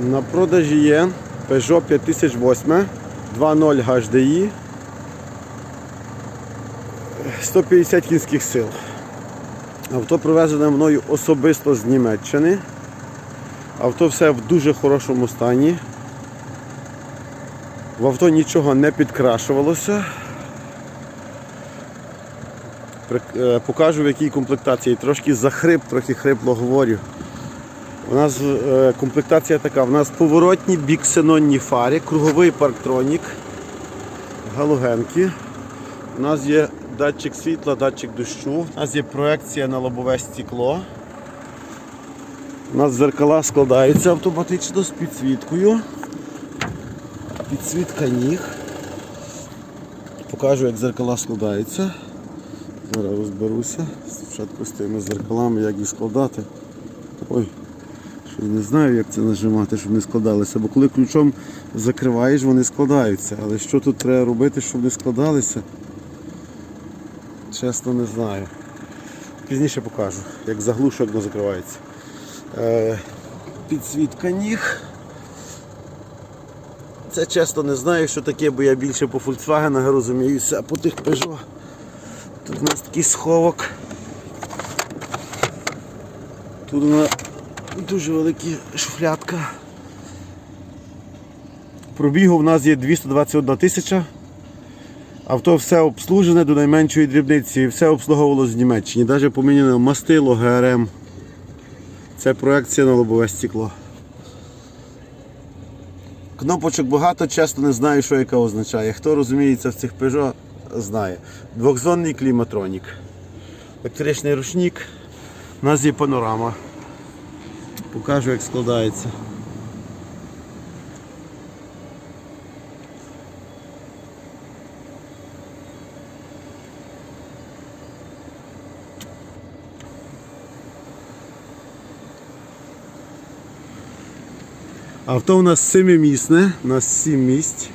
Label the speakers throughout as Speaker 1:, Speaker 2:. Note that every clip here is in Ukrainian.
Speaker 1: На продажі є Peugeot 5008 2.0 HDI 150 кінських сил. Авто привезене мною особисто з Німеччини. Авто все в дуже хорошому стані. В авто нічого не підкрашувалося. Е, Покажу в якій комплектації. Трошки захрип, трохи хрипло говорю. У нас е, комплектація така. У нас поворотні біксенонні фари, круговий парктронік, галогенки. У нас є датчик світла, датчик дощу. У нас є проекція на лобове стекло. У нас зеркала складаються автоматично з підсвіткою. Підсвітка ніг. Покажу, як зеркала складаються. Зараз розберуся. Спочатку з тими зеркалами, як їх складати. Ой, що я не знаю, як це нажимати, щоб не складалися. Бо коли ключом закриваєш, вони складаються. Але що тут треба робити, щоб не складалися? Чесно не знаю. Пізніше покажу, як заглушу, як воно закривається. Е, підсвітка ніг. Це чесно не знаю, що таке, бо я більше по Volkswagen розуміюся, а по тих Peugeot. Тут у нас такий сховок. Тут нас дуже велика шуфлятка. Пробігу в нас є 221 тисяча. Авто все обслужене до найменшої дрібниці, все обслуговувалося з Німеччини. Навіть поміняно мастило ГРМ. Це проекція на лобове стекло. Кнопочок багато, чесно не знаю, що яка означає. Хто розуміється в цих Peugeot, знає. Двохзонний кліматронік. Електричний ручник. У нас є панорама. Покажу, як складається. Авто у нас семимісне, у нас сім місць.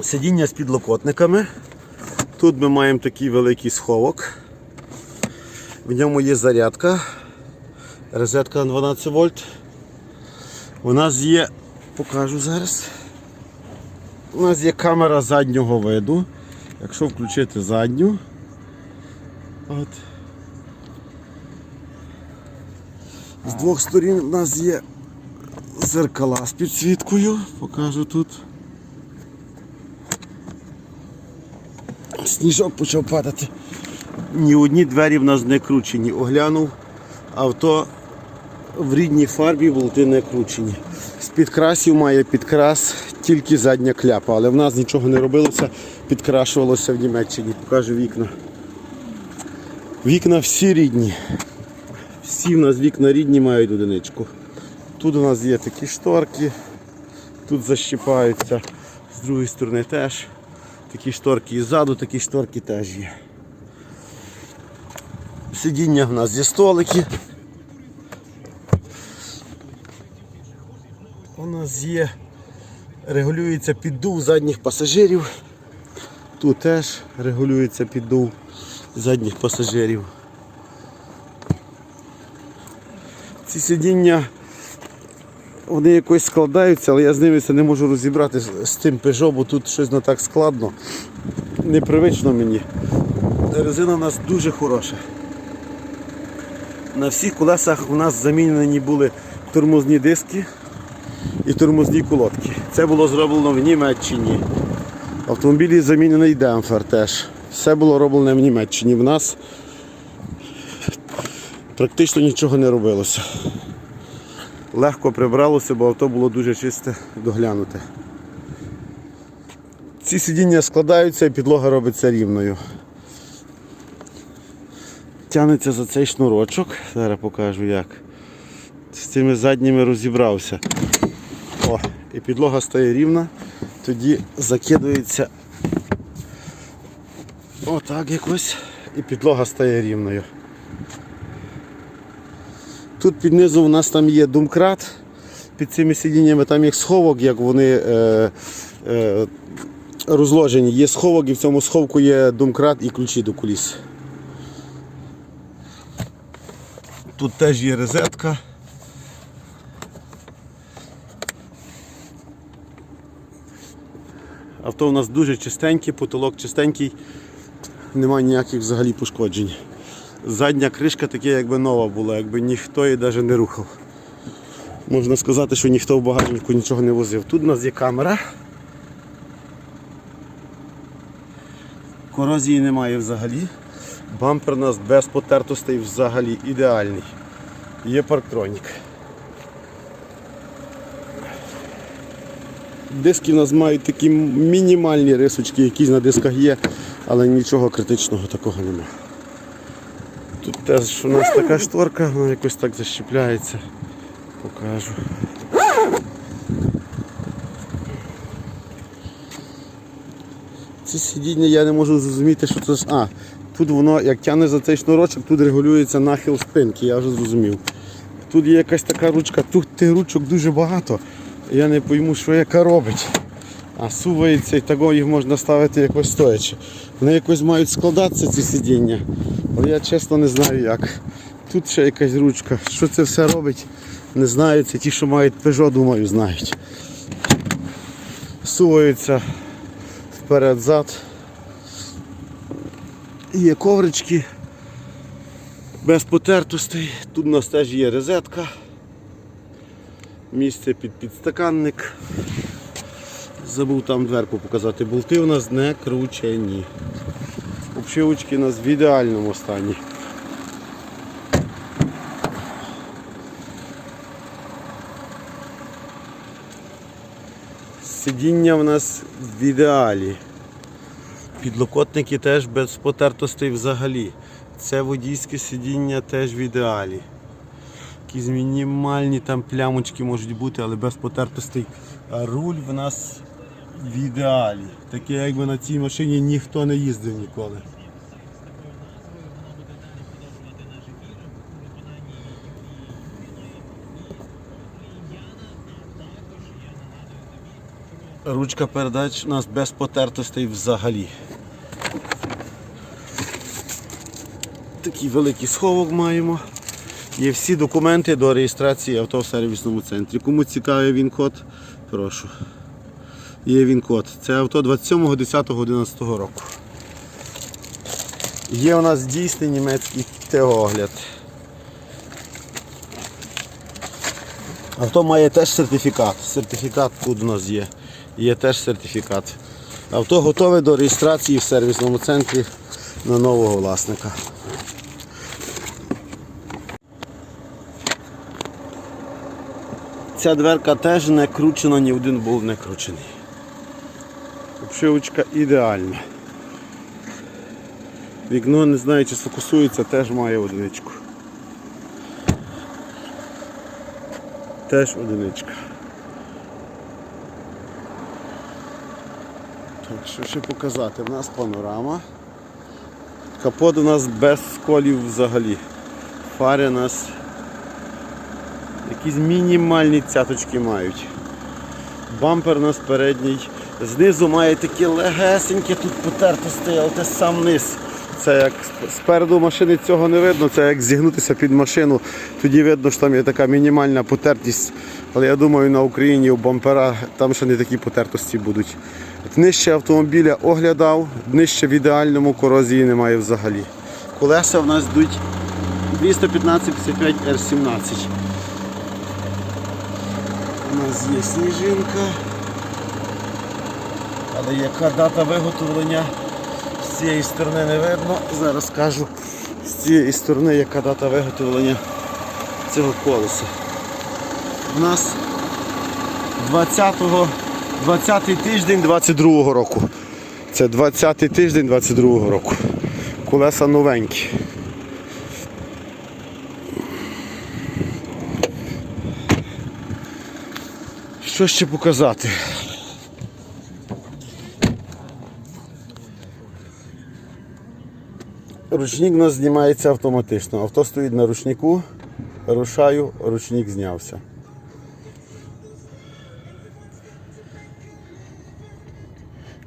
Speaker 1: Сидіння з підлокотниками. Тут ми маємо такий великий сховок. В ньому є зарядка, розетка на 12 вольт. У нас є, покажу зараз. У нас є камера заднього виду. Якщо включити задню, от. З двох сторін у нас є зеркала з підсвіткою. Покажу тут. Сніжок почав падати. Ні одні двері в нас не кручені. Оглянув авто в рідній фарбі болти не кручені. З підкрасів має підкрас тільки задня кляпа, але в нас нічого не робилося, підкрашувалося в Німеччині. Покажу вікна. Вікна всі рідні. Всі в нас вікна рідні мають одиничку. Тут у нас є такі шторки, тут защіпаються, з другої сторони теж. Такі шторки і ззаду, такі шторки теж є. Сидіння в нас є столики. У нас є, регулюється піддув задніх пасажирів. Тут теж регулюється піддув задніх пасажирів. Ці сидіння вони якось складаються, але я з ними це не можу розібрати з- тим Peugeot, бо тут щось не так складно. Непривично мені. Резина у нас дуже хороша. На всіх колесах у нас замінені були тормозні диски і тормозні колодки. Це було зроблено в Німеччині. В автомобілі замінений демпфер теж. Все було роблено в Німеччині. В нас практично нічого не робилося. Легко прибралося, бо авто було дуже чисте доглянуте. Ці сидіння складаються і підлога робиться рівною. Тянеться за цей шнурочок. Зараз покажу як. З цими задніми розібрався. О, і підлога стає рівна, тоді закидується отак якось і підлога стає рівною. Тут під низом у нас там є думкрат. Під цими сидіннями там є сховок, як вони е, е, розложені. Є сховок і в цьому сховку є думкрат і ключі до куліс. Тут теж є розетка. Авто у нас дуже чистеньке, потолок чистенький, немає ніяких взагалі пошкоджень. Задня кришка така якби нова була, якби ніхто її навіть не рухав. Можна сказати, що ніхто в багажнику нічого не возив. Тут у нас є камера. Корозії немає взагалі. Бампер у нас без потертостей взагалі ідеальний. Є парктронік. Диски у нас мають такі мінімальні рисочки, якісь на дисках є, але нічого критичного такого немає. Тут теж у нас така шторка, вона якось так защіпляється. Покажу. Ці сидіння я не можу зрозуміти, що це. А, тут воно як тягне за цей шнурочок, тут регулюється нахил спинки, я вже зрозумів. Тут є якась така ручка, тут тих ручок дуже багато. Я не пойму, що яка робить. А сувається і того їх можна ставити якось стоячи. Вони якось мають складатися ці сидіння. Але я чесно не знаю як. Тут ще якась ручка. Що це все робить? Не знаю. Це ті, що мають Peugeot, думаю, знають. Суваються вперед-зад. Є коврички без потертостей. Тут у нас теж є розетка. Місце під підстаканник. Забув там дверку показати. Болти у нас не кручені. Обшивочки у нас в ідеальному стані. Сидіння в нас в ідеалі. Підлокотники теж без потертостей взагалі. Це водійське сидіння теж в ідеалі. Якісь мінімальні там плямочки можуть бути, але без потертостей. А руль в нас в ідеалі. Таке, якби на цій машині ніхто не їздив ніколи. Ручка передач у нас без потертостей взагалі. Такий великий сховок маємо. Є всі документи до реєстрації авто в сервісному центрі. Кому цікавий він-код, прошу. Є він-код. Це авто 27.10.11 року. Є у нас дійсний німецький теогляд. Авто має теж сертифікат. Сертифікат тут у нас є. Є теж сертифікат. Авто готове до реєстрації в сервісному центрі на нового власника. Ця дверка теж не кручена, ні один болт не кручений. Обшивочка ідеальна. Вікно, не знаю, чи сфокусується, теж має одиничку. Теж одиничка. Що ще показати? У нас панорама. Капот у нас без сколів взагалі. Фари у нас якісь мінімальні цяточки мають. Бампер у нас передній. Знизу має такі легесенькі тут потертості, але це сам низ. Це як спереду машини цього не видно, це як зігнутися під машину. Тоді видно, що там є така мінімальна потертість. Але я думаю, на Україні у бампера там ще не такі потертості будуть. Нижче автомобіля оглядав, нижче в ідеальному корозії немає взагалі. Колеса в нас йдуть 215 55 R17. У нас є сніжинка. Але яка дата виготовлення з цієї сторони не видно. Зараз скажу з цієї сторони, яка дата виготовлення цього колеса. У нас 20-го 20-й тиждень 22-го року. Це 20-й тиждень 22-го року. Колеса новенькі. Що ще показати? Ручник у нас знімається автоматично. Авто стоїть на ручнику, рушаю, ручник знявся.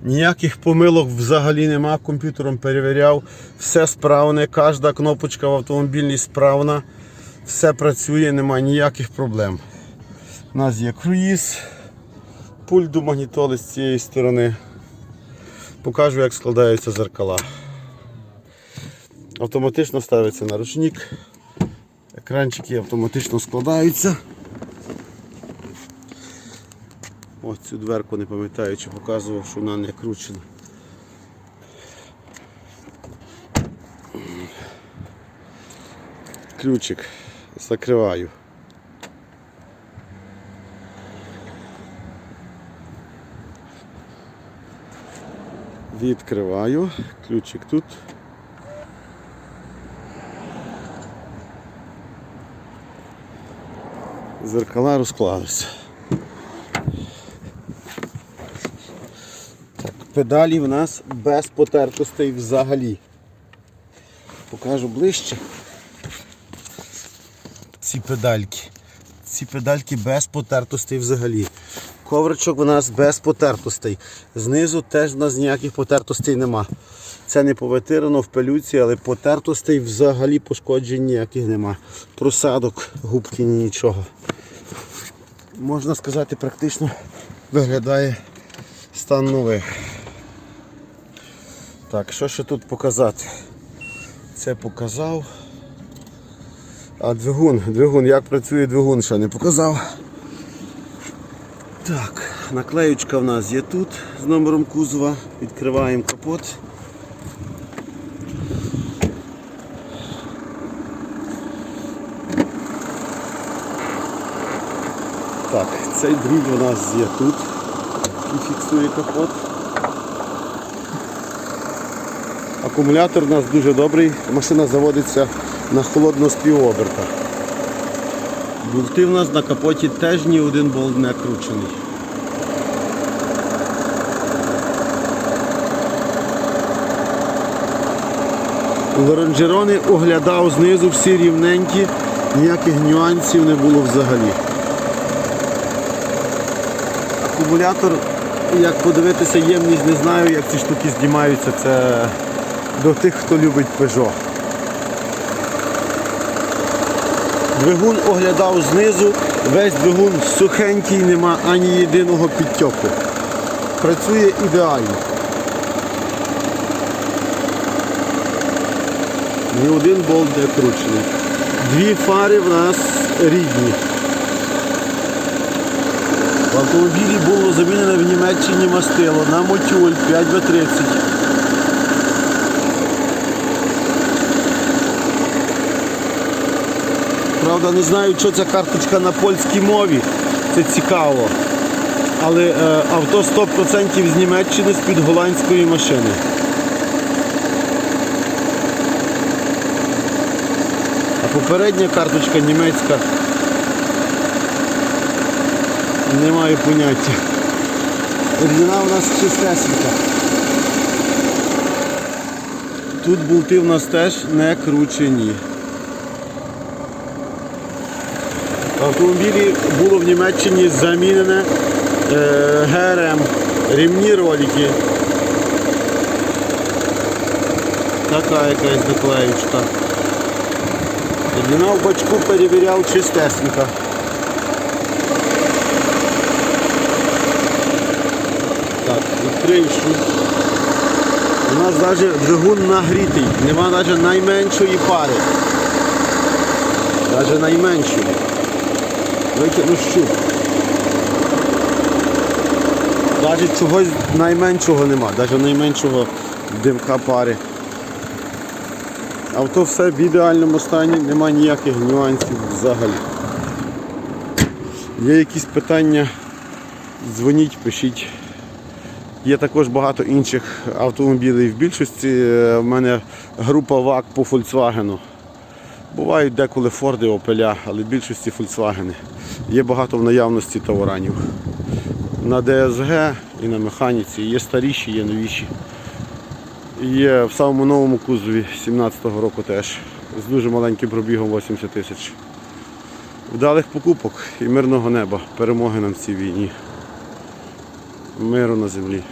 Speaker 1: Ніяких помилок взагалі нема, комп'ютером перевіряв, все справне, кожна кнопочка в автомобілі справна, все працює, немає ніяких проблем. У нас є круїз, пульт до магнітоли з цієї сторони. Покажу, як складаються зеркала. Автоматично ставиться на ручник. Екранчики автоматично складаються. Ось цю дверку не пам'ятаю, чи показував, що вона не кручена. Ключик закриваю. Відкриваю, ключик тут. Зеркала розклалися. Педалі в нас без потертостей взагалі. Покажу ближче. Ці педальки. Ці педальки без потертостей взагалі. Ковричок у нас без потертостей. Знизу теж в нас ніяких потертостей нема. Це не повитирано в пилюці, але потертостей взагалі пошкоджень ніяких нема. Просадок, губки нічого. Можна сказати, практично виглядає стан нових. Так, що ще тут показати? Це показав. А двигун, двигун, як працює двигун, ще не показав. Так, наклеючка в нас є тут з номером кузова. Відкриваємо капот. Так, цей дріль у нас є тут, який фіксує капот. Акумулятор у нас дуже добрий, машина заводиться на холодну співоберта. Болти в нас на капоті теж ні один болт не кручений. Лоранжерони оглядав знизу, всі рівненькі, ніяких нюансів не було взагалі. Акумулятор, як подивитися, ємність не знаю, як ці штуки знімаються, це до тих, хто любить Peugeot. Двигун оглядав знизу, весь двигун сухенький, нема ані єдиного підтьоку. Працює ідеально. Ні один болт не кручений. Дві фари в нас рідні. В автомобілі було замінено в Німеччині мастило на мотюль 5В30. Правда, не знаю, що ця карточка на польській мові. Це цікаво. Але е, авто 100% з Німеччини з-під голландської машини. А попередня карточка німецька. Не маю поняття. Оригінал у нас чистесенька. Тут болти в нас теж не кручені. В автомобілі було в Німеччині замінене е, ГРМ, рівні ролики. Така якась наклеючка. Длина в бачку перевіряв чистесенька. Так, відкрию. У нас навіть двигун нагрітий, нема навіть найменшої пари. Навіть найменшої. Витягну щуп. Навіть чогось найменшого нема, навіть найменшого димка пари. Авто все в ідеальному стані, нема ніяких нюансів взагалі. Є якісь питання, дзвоніть, пишіть. Є також багато інших автомобілів. В більшості е, в мене група ВАК по Volkswagen. Бувають деколи Форди, Опеля, але в більшості Volkswagen. Є багато в наявності товаранів. На ДСГ і на механіці. Є старіші, є новіші. Є в самому новому кузові 17-го року теж. З дуже маленьким пробігом 80 тисяч. Вдалих покупок і мирного неба. Перемоги нам в цій війні. Миру на землі.